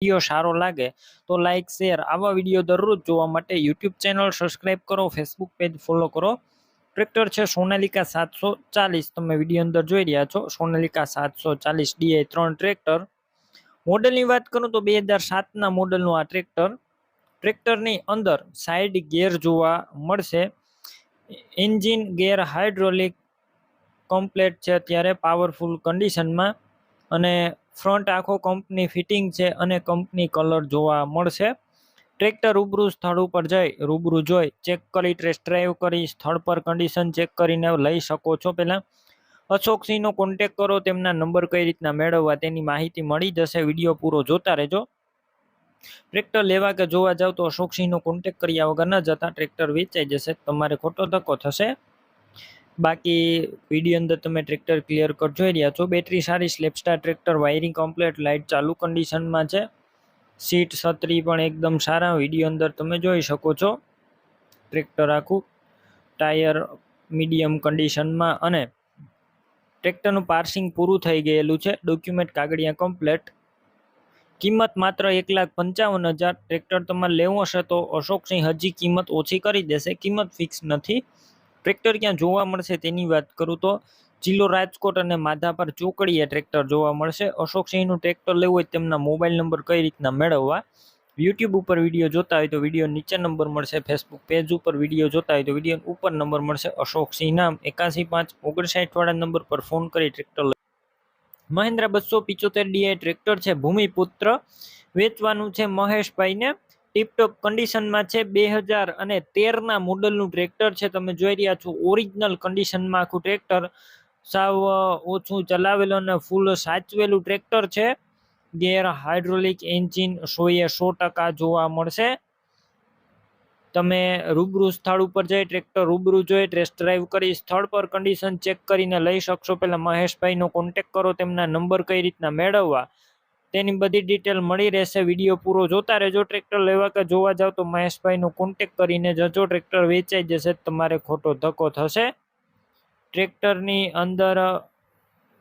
Video સારો લાગે તો લાઇક શેર આવા વીડિયો દરરોજ જોવા માટે યુટ્યુબ ચેનલ સબસ્ક્રાઈબ કરો ફેસબુક પેજ ફોલો કરો. ટ્રેક્ટર છે સોનાલિકા સાતસો ચાલીસ. તમે વીડિયો અંદર જોઈ રહ્યા છો. સોનાલિકા સાતસો ચાલીસ ડીઆઈ ત્રણ ટ્રેક્ટર મોડલની વાત કરું તો બે હજાર સાતના મોડલનું આ ટ્રેક્ટર ટ્રેક્ટરની અંદર સાઈડ ગેર જોવા મળશે. એન્જિન ગેર હાઇડ્રોલિક કમ્પ્લેટ છે અત્યારે પાવરફુલ કન્ડિશનમાં અને ફ્રન્ટ આખો કંપની ફિટિંગ છે અને કંપની કલર જોવા મળશે. ટ્રેક્ટર રૂબરૂ સ્થળ ઉપર જઈ, રૂબરૂ જોઈ ચેક કરી ટેસ્ટ ડ્રાઈવ કરી, સ્થળ પર કન્ડિશન ચેક કરીને લઈ શકો છો પહેલાં. અશોકસિંહનો કોન્ટેક કરો, તેમના નંબર કઈ રીતના મેળવવા તેની માહિતી મળી જશે. વીડિયો પૂરો જોતા રહેજો. ટ્રેક્ટર લેવા કે જોવા જાવ તો અશોકસિંહનો કોન્ટેક કર્યા વગર ન જતા ટ્રેક્ટર વેચાઈ જશે. તમારે ખોટો ધક્કો થશે. બાકી વીડિયો અંદર તમે ટ્રેક્ટર ક્લિયર કટ જોઈ રહ્યા છો. બેટરી સારી self starter tractor wiring complete light ચાલુ કન્ડિશનમાં છે. સીટ છત્રી પણ એકદમ સારા. વીડિયો અંદર તમે જોઈ શકો છો. ટ્રેક્ટર આખું ટાયર મીડિયમ કન્ડિશનમાં અને ટ્રેક્ટરનું પાર્સિંગ પૂરું થઈ ગયેલું છે. ડોક્યુમેન્ટ કાગળિયા કમ્પ્લેટ કિંમત માત્ર એક લાખ પંચાવન હજાર. ટ્રેક્ટર તમારે લેવું હશે તો અશોકસિંહ હજી કિંમત ઓછી કરી દેશે. કિંમત ફિક્સ નથી. ટ્રેક્ટર ક્યાં જોવા મળશે તેની વાત કરું તો જિલ્લો રાજકોટ અને માધાપર ચોકડીએ ટ્રેક્ટર જોવા મળશે. અશોકસિંહનું ટ્રેક્ટર લેવું હોય તેમના મોબાઈલ નંબર કઈ રીતના મેળવવા? યુટ્યુબ ઉપર વીડિયો જોતા હોય તો વીડિયો નીચે નંબર મળશે. ફેસબુક પેજ ઉપર વીડિયો જોતા હોય તો વીડિયો ઉપર નંબર મળશે. અશોકસિંહ નામ એકાસી પાંચ ઓગણસાઠ વાળા નંબર પર ફોન કરી ટ્રેક્ટર મહેન્દ્ર બસો પિચોતેર ડીઆઈ ટ્રેક્ટર છે. ભૂમિપુત્ર વેચવાનું છે મહેશભાઈને. ટીપટોપ કન્ડિશનમાં છે બે હજાર અને તેરના મોડલનું ટ્રેક્ટર છે. તમે જોઈ રહ્યા છો ઓરિજિનલ કન્ડિશનમાં આખું ટ્રેક્ટર સાવ ઓછું ચલાવેલું અને ફૂલ સાચવેલું ટ્રેક્ટર છે. ગેર હાઇડ્રોલિક એન્જિન સોએ સો ટકા જોવા મળશે. તમે રૂબરૂ સ્થળ ઉપર જઈ ટ્રેક્ટર રૂબરૂ જોઈ ટેસ્ટ ડ્રાઈવ કરી, સ્થળ પર કન્ડિશન ચેક કરીને લઈ શકશો. પહેલાં મહેશભાઈનો કોન્ટેક કરો, તેમના નંબર કઈ રીતના મેળવવા. તેની બધી ડિટેલ મળી રહેશે. વીડિયો પૂરો જોતા રહેજો. ટ્રેક્ટર લેવા કે જોવા જાવ તો મહેશભાઈનો કોન્ટેક કરીને જજો ટ્રેક્ટર વેચાઈ જશે તમારે ખોટો ધક્કો થશે. ટ્રેક્ટરની અંદર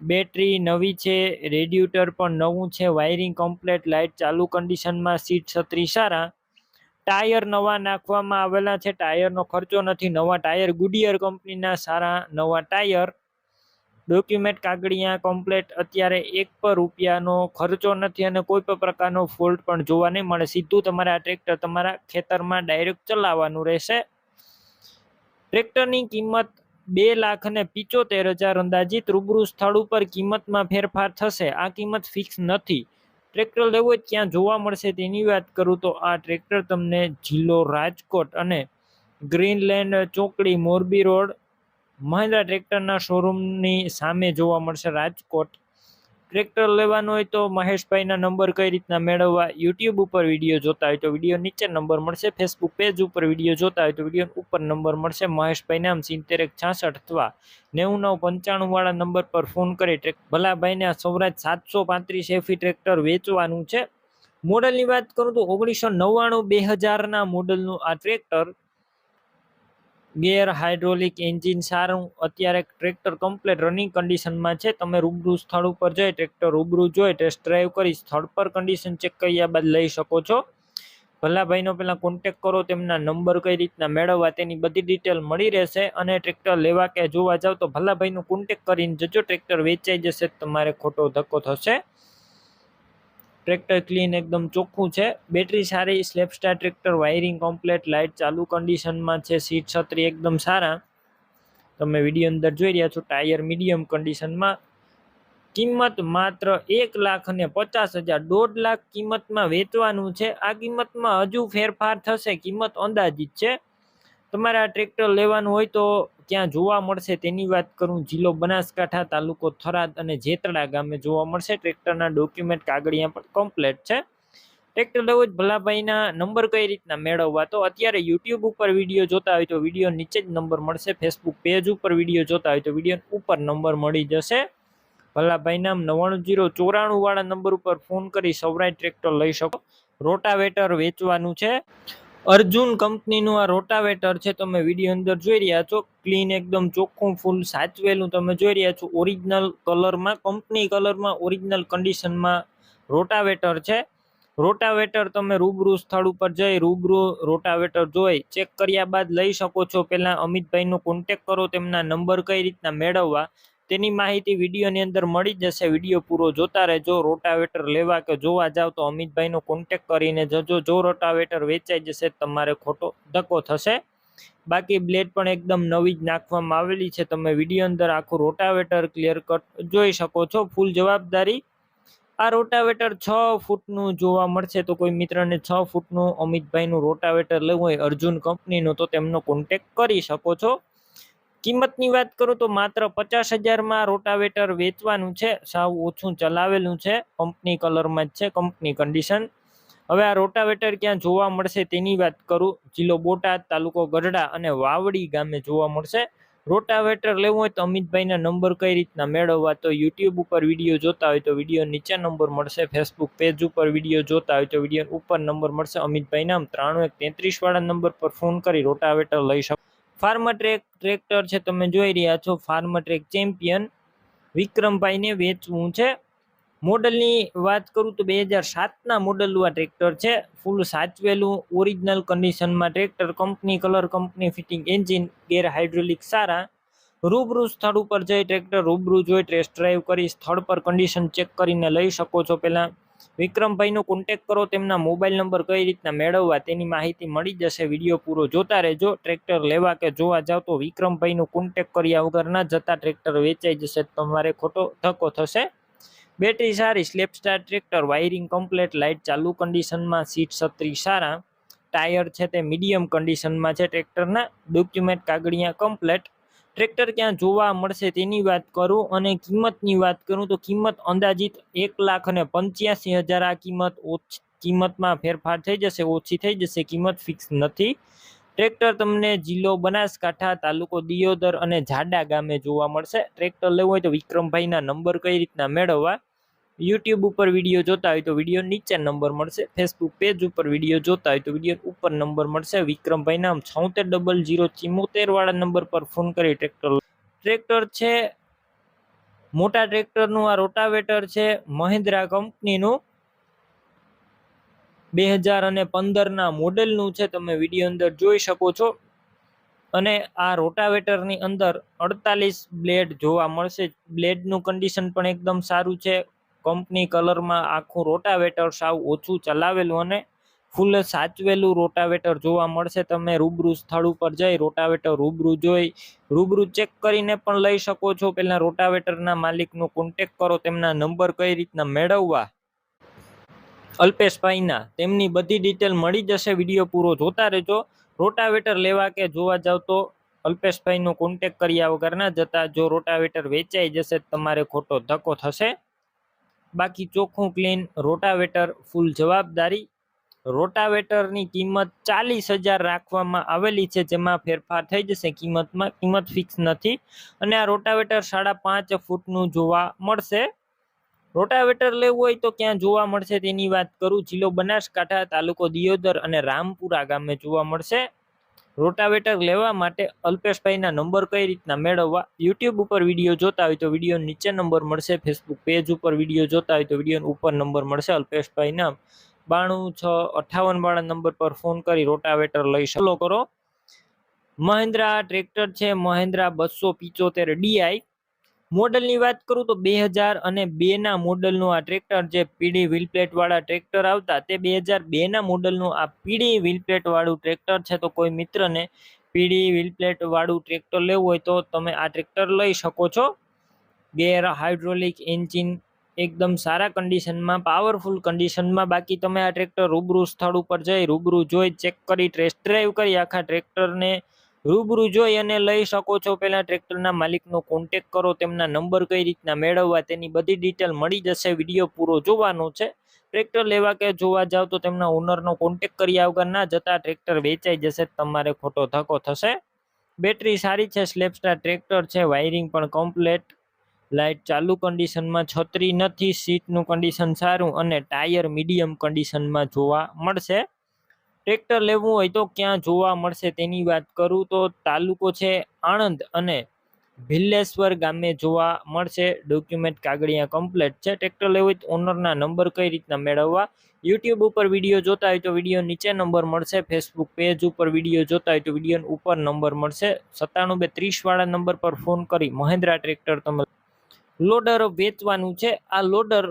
બેટરી નવી છે રેડ્યુટર પણ નવું છે વાયરિંગ કમ્પ્લેટ લાઇટ ચાલુ કન્ડિશનમાં સીટ છત્રી સારા. ટાયર નવા નાખવામાં આવેલા છે. ટાયરનો ખર્ચો નથી. નવા ટાયર ગુડિયર કંપનીના સારા નવા ટાયર ડોક્યુમેન્ટ કાગળિયા કમ્પ્લેટ અત્યારે એક પર રૂપિયાનો ખર્ચો નથી અને કોઈ પણ પ્રકારનો ફોલ્ટ પણ જોવા નહીં મળે. સીધું તમારે આ ટ્રેક્ટર તમારા ખેતરમાં ડાયરેક્ટ ચલાવવાનું રહેશે. ટ્રેક્ટરની કિંમત બે લાખ અને પિચોતેર હજાર અંદાજિત. રૂબરૂ સ્થળ ઉપર કિંમતમાં ફેરફાર થશે. આ કિંમત ફિક્સ નથી. ટ્રેક્ટર લેવું હોય ત્યાં જોવા મળશે. તેની વાત કરું તો આ ટ્રેક્ટર તમને જિલ્લો રાજકોટ અને ગ્રીનલેન્ડ ચોકડી મોરબી રોડ મહિન્દ્રા ટ્રેક્ટરના શોરૂમની સામે જોવા મળશે રાજકોટ. ટ્રેક્ટર લેવાનું હોય તો મહેશભાઈના નંબર કઈ રીતના મેળવવા યુટ્યુબ ઉપર વીડિયો જોતા હોય તો વીડિયો નીચે નંબર મળશે, ફેસબુક પેજ ઉપર વીડિયો જોતા હોય તો વીડિયો ઉપર નંબર મળશે. મહેશભાઈ નામ સિત્તેર એક છાસઠ અથવા નેવું નવ પંચાણું વાળા નંબર પર ફોન કરી ટ્રેક ભલાભાઈને સૌરાજ સાતસો પાંત્રીસ એફી ટ્રેક્ટર વેચવાનું છે. મોડલની વાત કરું તો ઓગણીસો નવ્વાણું, બે હજારના મોડલનું આ ટ્રેક્ટર ગેર હાઇડ્રોલિક એન્જિન સારું. અત્યારે ટ્રેક્ટર કમ્પ્લેટ રનિંગ કન્ડિશનમાં છે. તમે રૂબરૂ સ્થળ ઉપર જઈ ટ્રેક્ટર રૂબરૂ જોઈ ટેસ્ટ ડ્રાઈવ કરી સ્થળ પર કન્ડિશન ચેક કર્યા બાદ લઈ શકો છો. ભલાભાઈનો પહેલાં કોન્ટેક કરો, તેમના નંબર કઈ રીતના મેળવવા તેની બધી ડિટેલ મળી રહેશે અને ટ્રેક્ટર લેવા કે જોવા જાવ તો ભલાભાઈનો કોન્ટેક કરીને જજો. ટ્રેક્ટર વેચાઈ જશે તમારે ખોટો ધક્કો થશે. ટ્રેક્ટર ક્લીન એકદમ ચોખ્ખું છે. બેટરી સારી, self starter tractor, wiring complete, light ચાલુ કન્ડિશનમાં છે, સીટ છત્રી એકદમ સારા. તમે વીડિયો અંદર જોઈ રહ્યા છો, ટાયર મીડિયમ કન્ડિશનમાં. કિંમત માત્ર એક લાખ અને પચાસ હજાર, દોઢ લાખ કિંમતમાં વેચવાનું છે. આ કિંમતમાં હજુ ફેરફાર થશે, કિંમત અંદાજિત છે. તમારે આ ટ્રેક્ટર લેવાનું હોય તો ક્યાં જોવા મળશે તેની વાત કરું જિલ્લો બનાસકાંઠા તાલુકો થરાદ અને જેતડા ગામે જોવા મળશે. ટ્રેક્ટરના ડોક્યુમેન્ટ કાગળિયા પણ કમ્પ્લેટ છે. ટ્રેક્ટર લેવું જ ભલાભાઈના નંબર કઈ રીતના મેળવવા તો અત્યારે યુટ્યુબ ઉપર વીડિયો જોતા હોય તો વીડિયો નીચે જ નંબર મળશે. ફેસબુક પેજ ઉપર વીડિયો જોતા હોય તો વીડિયો ઉપર નંબર મળી જશે. ભલાભાઈ નામ નવ્વાણું જીરો ચોરાણું વાળા નંબર ઉપર ફોન કરી સૌરાય ટ્રેક્ટર લઈ શકો. રોટાવેટર વેચવાનું છે. અર્જુન કંપનીનું આ રોટાવેટર છે, તમે વીડિયો અંદર જોઈ રહ્યા છો. ક્લીન એકદમ ચોખ્ખું, ફૂલ સાચવેલું તમે જોઈ રહ્યા છો. ઓરિજિનલ કલરમાં કંપની કલરમાં ઓરિજિનલ કન્ડિશનમાં રોટાવેટર છે. રોટાવેટર તમે રૂબરૂ સ્થળ ઉપર જઈ, રૂબરૂ રોટાવેટર જોઈ, ચેક કર્યા બાદ લઈ શકો છો. પહેલાં અમિતભાઈનો કોન્ટેક કરો, તેમના નંબર કઈ રીતના મેળવવા. તેની માહિતી વિડીયોની અંદર મળી જશે. વીડિયો પૂરો જોતા રહેજો. રોટાવેટર લેવા કે જોવા જાવ તો અમિતભાઈનો કોન્ટેક કરીને જજો. જો રોટાવેટર વેચાઈ જશે તમારે ખોટો ધક્કો થશે. બાકી બ્લેડ પણ એકદમ નવી જ નાખવામાં આવેલી છે. તમે વીડિયો અંદર આખું રોટાવેટર ક્લિયર કટ જોઈ શકો છો. ફૂલ જવાબદારી. આ રોટાવેટર છ ફૂટનું જોવા મળશે તો કોઈ મિત્રને છ ફૂટનું અમિતભાઈનું રોટાવેટર લેવું હોય અર્જુન કંપનીનું તો તેમનો કોન્ટેક કરી શકો છો. કિંમતની વાત કરું તો માત્ર પચાસ હજારમાં રોટાવેટર વેચવાનું છે, સાવ ઓછું ચલાવેલું છે કંપની કલરમાં જ છે કંપની કન્ડિશન હવે આ રોટાવેટર ક્યાં જોવા મળશે તેની વાત કરું. જિલ્લો બોટાદ, તાલુકો ગઢડા અને વાવડી ગામે જોવા મળશે. રોટાવેટર લેવું હોય તો અમિતભાઈના નંબર કઈ રીતના મેળવવા તો યુટ્યુબ ઉપર વીડિયો જોતા હોય તો વીડિયો નીચે નંબર મળશે ફેસબુક પેજ ઉપર વીડિયો જોતા હોય તો વીડિયો ઉપર નંબર મળશે. અમિતભાઈ નામ ત્રાણું એક તેત્રીસ વાળા નંબર પર ફોન કરી રોટાવેટર લઈ શકો ફાર્મા ટ્રેક ટ્રેક્ટર છે, તમે જોઈ રહ્યા છો ફાર્મ ટ્રેક ચેમ્પિયન વિક્રમભાઈને વેચવું છે. મોડલની વાત કરું તો બે હજાર સાતના મોડલનું આ ટ્રેક્ટર છે. ફૂલ સાચવેલું, ઓરિજિનલ કન્ડિશનમાં tractor company, colour company, fitting engine, gear hydraulic સારા. રૂબરૂ સ્થળ ઉપર જઈ ટ્રેક્ટર રૂબરૂ જોઈ ટેસ્ટ ડ્રાઈવ કરી, સ્થળ પર કન્ડિશન ચેક કરીને લઈ શકો છો પહેલાં. વિક્રમભાઈનો કોન્ટેક કરો, તેમના મોબાઈલ નંબર કઈ રીતના મેળવવા તેની માહિતી મળી જશે. વીડિયો પૂરો જોતા રહેજો. ટ્રેક્ટર લેવા કે જોવા જાવ તો વિક્રમભાઈનો કોન્ટેક કર્યા વગર ના જતા ટ્રેક્ટર વેચાઈ જશે. તમારે ખોટો ધક્કો થશે. બેટરી સારી self starter tractor wiring complete light ચાલુ કન્ડિશનમાં સીટ છત્રી સારા. ટાયર છે તે મીડિયમ કન્ડિશનમાં છે. ટ્રેક્ટરના ડોક્યુમેન્ટ કાગળિયા કમ્પ્લેટ ટ્રેક્ટર ક્યાં જોવા મળશે તેની વાત કરું અને કિંમતની વાત કરું તો કિંમત અંદાજિત એક લાખ અને પંચ્યાસી હજાર આ કિંમત કિંમતમાં ફેરફાર થઈ જશે, ઓછી થઈ જશે, કિંમત ફિક્સ નથી. ટ્રેક્ટર તમને જિલ્લો બનાસકાંઠા, તાલુકો દિયોદર અને જાડા ગામે જોવા મળશે. ટ્રેક્ટર લેવું હોય તો વિક્રમભાઈના નંબર કઈ રીતના મેળવવા? યુટ્યુબ ઉપર વીડિયો જોતા હોય તો વીડિયો નીચે નંબર મળશે. ફેસબુક પેજ ઉપર વીડિયો જોતા હોય તો વીડિયો ઉપર નંબર મળશે. વિક્રમભાઈ નામ છોતેર ડબલ જીરો ચિમોતેર વાળા નંબર પર ફોન કરી ટ્રેક્ટર ટ્રેક્ટર છે, મોટા ટ્રેક્ટરનું આ રોટાવેટર છે, મહિન્દ્રા કંપનીનું બે હજાર અને પંદરના મોડેલનું છે, તમે વીડિયો અંદર જોઈ શકો છો. અને આ રોટાવેટરની અંદર અડતાલીસ બ્લેડ જોવા મળશે. બ્લેડનું કન્ડિશન પણ એકદમ સારું છે. કંપની કલરમાં આખું રોટાવેટર સાવ ઓછું ચલાવેલું અને ફૂલ સાચવેલું રોટાવેટર જોવા મળશે. તમે રૂબરૂ સ્થળ ઉપર જઈ રોટાવેટર રૂબરૂ જોઈ, રૂબરૂ ચેક કરીને પણ લઈ શકો છો. પહેલાં રોટાવેટરના માલિકનો કોન્ટેક કરો, તેમના નંબર કઈ રીતના મેળવવા. અલ્પેશભાઈના, તેમની બધી ડિટેલ મળી જશે. વીડિયો પૂરો જોતા રહેજો. રોટાવેટર લેવા કે જોવા જાવ તો અલ્પેશભાઈનો કોન્ટેક કર્યા વગર ના જતા જો રોટાવેટર વેચાઈ જશે તમારે ખોટો ધક્કો થશે. બાકી ચોખ્ખું ક્લીન રોટાવેટર ફૂલ જવાબદારી. રોટાવેટરની કિંમત ચાલીસ હજાર રાખવામાં આવેલી છે, જેમાં ફેરફાર થઈ જશે. કિંમતમાં, કિંમત ફિક્સ નથી. અને આ રોટાવેટર સાડા પાંચ ફૂટનું જોવા મળશે. રોટાવેટર લેવું હોય તો ક્યાં જોવા મળશે તેની વાત કરું. જિલ્લો બનાસકાંઠા તાલુકો દિયોદર અને રામપુરા ગામે જોવા મળશે. રોટાવેટર લેવા માટે અલ્પેશભાઈના નંબર કઈ રીતના મેળવવા? યુટ્યુબ ઉપર વીડિયો જોતા હોય તો વીડિયો નીચે નંબર મળશે ફેસબુક પેજ ઉપર વીડિયો જોતા હોય તો વીડિયો ઉપર નંબર મળશે. અલ્પેશભાઈના બાણું છ અઠાવન વાળા નંબર પર ફોન કરી રોટાવેટર લઈ શકો. કરો. મહિન્દ્રા ટ્રેક્ટર છે, મહિન્દ્રા બસો પિચોતેર ડીઆઈ મોડલની વાત કરું તો બે હજાર અને બેના મોડલનું આ ટ્રેક્ટર જે પીડી વ્હીલપ્લેટવાળા ટ્રેક્ટર આવતા તે બે હજાર બેના મોડલનું આ પીડી વ્હીલપ્લેટવાળું ટ્રેક્ટર છે. તો કોઈ મિત્રને પીડી વ્હીલપ્લેટવાળું ટ્રેક્ટર લેવું હોય તો તમે આ ટ્રેક્ટર લઈ શકો છો. ગેર હાઇડ્રોલિક એન્જિન એકદમ સારા કન્ડિશનમાં, પાવરફુલ કન્ડિશનમાં. બાકી તમે આ ટ્રેક્ટર રૂબરૂ સ્થળ ઉપર જઈ રૂબરૂ જોઈ ચેક કરી, ટેસ્ટ ડ્રાઈવ કરી આખા ટ્રેક્ટરને રૂબરૂ જોઈ અને લઈ શકો છો. પહેલાં ટ્રેક્ટરના માલિકનો કોન્ટેક કરો, તેમના નંબર કઈ રીતના મેળવવા તેની બધી ડિટેલ મળી જશે. વીડિયો પૂરો જોવાનો છે. ટ્રેક્ટર લેવા કે જોવા જાવ તો તેમના ઓનરનો કોન્ટેક કર્યા વગર ના જતા ટ્રેક્ટર વેચાઈ જશે, તમારે ખોટો ધક્કો થશે. બેટરી સારી છે સ્લેપસ્ટાર ટ્રેક્ટર છે વાયરિંગ પણ કમ્પ્લેટ લાઇટ ચાલુ કન્ડિશનમાં છત્રી નથી, સીટનું કન્ડિશન સારું અને ટાયર મીડિયમ કન્ડિશનમાં જોવા મળશે. ટ્રેક્ટર લેવું હોય તો ક્યાં જોવા મળશે તેની વાત કરું તો તાલુકો છે આણંદ અને ભિલ્લેશ્વર ગામે જોવા મળશે. ડોક્યુમેન્ટ કાગળિયા કમ્પ્લેટ છે. ટ્રેક્ટર લેવું તો ઓનરના નંબર કઈ રીતના મેળવવા? યુટ્યુબ ઉપર વીડિયો જોતા હોય તો વીડિયો નીચે નંબર મળશે. ફેસબુક પેજ ઉપર વીડિયો જોતા હોય તો વીડિયો ઉપર નંબર મળશે. સત્તાણું બે ત્રીસવાળા નંબર પર ફોન કરી. મહેન્દ્રા ટ્રેક્ટર તમે લોડર વેચવાનું છે. આ લોડર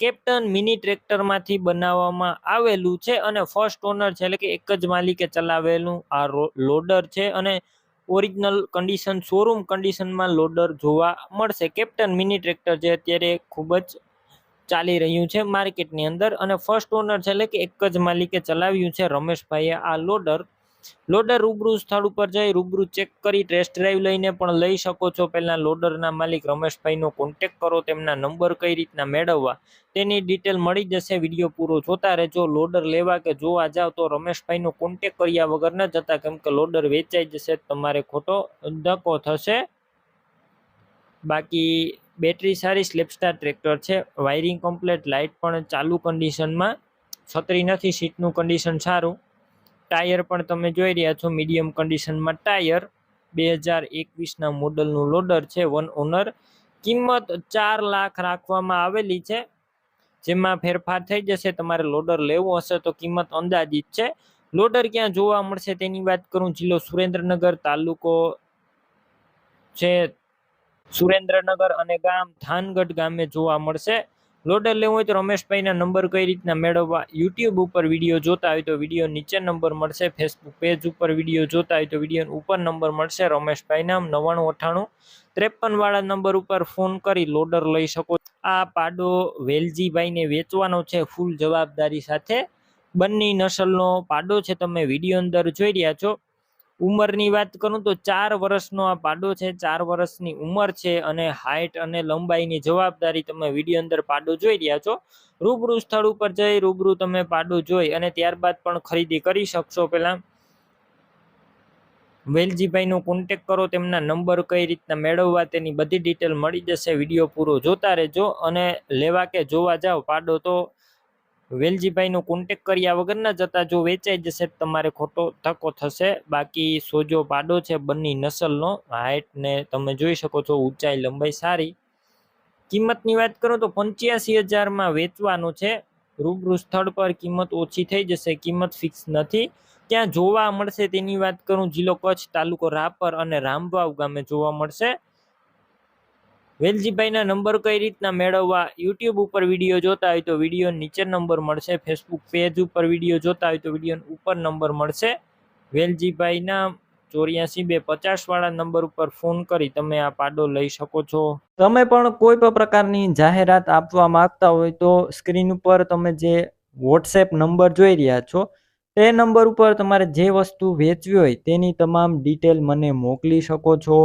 કેપ્ટન મિની ટ્રેક્ટરમાંથી બનાવવામાં આવેલું છે અને ફર્સ્ટ ઓનર છે, એટલે કે એક જ માલિકે ચલાવેલું આ લોડર છે અને ઓરિજિનલ કન્ડિશન શોરૂમ કન્ડિશનમાં લોડર જોવા મળશે. કેપ્ટન મિની ટ્રેક્ટર જે અત્યારે ખૂબ જ ચાલી રહ્યું છે માર્કેટની અંદર અને ફર્સ્ટ ઓનર છે, એટલે કે એક જ માલિકે ચલાવ્યું છે, રમેશભાઈએ આ લોડર લોડર રૂબરૂ સ્થળ ઉપર જઈ રૂબરૂ ચેક કરી ટેસ્ટ ડ્રાઈવ લઈને પણ લઈ શકો છો. પહેલાં લોડરના માલિક રમેશભાઈનો કોન્ટેક કરો, તેમના નંબર કઈ રીતના મેળવવા તેની ડિટેલ મળી જશે. વીડિયો પૂરો જોતા રહેજો. લોડર લેવા કે જોવા જાવ તો રમેશભાઈનો કોન્ટેક કર્યા વગર ન જતા, કેમ કે લોડર વેચાઈ જશે, તમારે ખોટો ધક્કો થશે. બાકી બેટરી સારી સ્લેપસ્ટાર ટ્રેક્ટર છે. વાયરિંગ કમ્પ્લેટ લાઇટ પણ ચાલુ કન્ડિશનમાં છત્રી નથી, સીટનું કન્ડિશન સારું. ટાયર પણ તમે જોઈ રહ્યા છો, મીડિયમ કન્ડિશનમાં ટાયર. બે હજાર એકવીસના મોડલનું લોડર છે, વન ઓનર. કિંમત ચાર લાખ રાખવામાં આવેલી છે. જેમાં ફેરફાર થઈ જશે, તમારે લોડર લેવું હશે તો કિંમત અંદાજિત છે. લોડર ક્યાં જોવા મળશે તેની વાત કરું, જિલ્લો સુરેન્દ્રનગર તાલુકો છે. સુરેન્દ્રનગર અને ગામ થાનગઢ ગામે જોવા મળશે. લોડર લેવું હોય તો રમેશભાઈના નંબર કઈ રીતના મેળવવા? યુટ્યુબ ઉપર વીડિયો જોતા હોય તો વીડિયો નીચે નંબર મળશે. ફેસબુક પેજ ઉપર વીડિયો જોતા હોય તો વીડિયો ઉપર નંબર મળશે. રમેશભાઈના નવ્વાણું અઠ્ઠાણું ત્રેપન વાળા નંબર ઉપર ફોન કરી લોડર લઈ શકો આ પાડો વેલજીભાઈને વેચવાનો છે ફૂલ જવાબદારી સાથે. બંને નસલનો પાડો છે. તમે વીડિયો અંદર જોઈ રહ્યા છો. ઉંમરની વાત કરું તો ચાર વર્ષનો આ પાડો છે, ચાર વર્ષની ઉંમર છે અને હાઇટ અને લંબાઈની જવાબદારી તમે વીડિયો અંદર પાડો જોઈ રહ્યા છો. રૂબરૂ સ્થળ ઉપર જઈ રૂબરૂ તમે પાડો જોઈ અને ત્યારબાદ પણ ખરીદી કરી શકશો પહેલાં. વેલજીભાઈનો કોન્ટેક કરો, તેમના નંબર કઈ રીતના મેળવવા તેની બધી ડિટેલ મળી જશે. વીડિયો પૂરો જોતા રહેજો અને લેવા કે જોવા જાઓ પાડો તો વેલજીભાઈનો કોન્ટેક કર્યા વગરના જતા જો વેચાઈ જશે તમારે ખોટો ધક્કો થશે. બાકી સોજો પાડો છે બંની નસલનો હાઇટ ને તમે જોઈ શકો છો, ઊંચાઈ, લંબાઈ સારી. કિંમતની વાત કરું તો પંચ્યાસી હજારમાં વેચવાનું છે. રૂબરૂ સ્થળ પર કિંમત ઓછી થઈ જશે, કિંમત ફિક્સ નથી. ક્યાં જોવા મળશે તેની વાત કરું, જિલ્લો કચ્છ તાલુકો રાપર અને રામવાવ ગામે જોવા મળશે. વેલજીભાઈના નંબર કઈ રીતના મેળવવા યુટ્યુબ ઉપર વીડિયો જોતા હોય તો વીડિયો નીચે નંબર મળશે ફેસબુક પેજ ઉપર વીડિયો જોતા હોય તો વીડિયો ઉપર નંબર મળશે. વેલજીભાઈના ચોર્યાસી બે પચાસ વાળા નંબર ઉપર ફોન કરી તમે આ પાડો લઈ શકો છો. તમે પણ કોઈ પણ પ્રકારની જાહેરાત આપવા માંગતા હોય તો સ્ક્રીન ઉપર તમે જે વોટ્સએપ નંબર જોઈ રહ્યા છો, તે નંબર ઉપર તમારે જે વસ્તુ વેચવી હોય તેની તમામ ડિટેલ મને મોકલી શકો છો.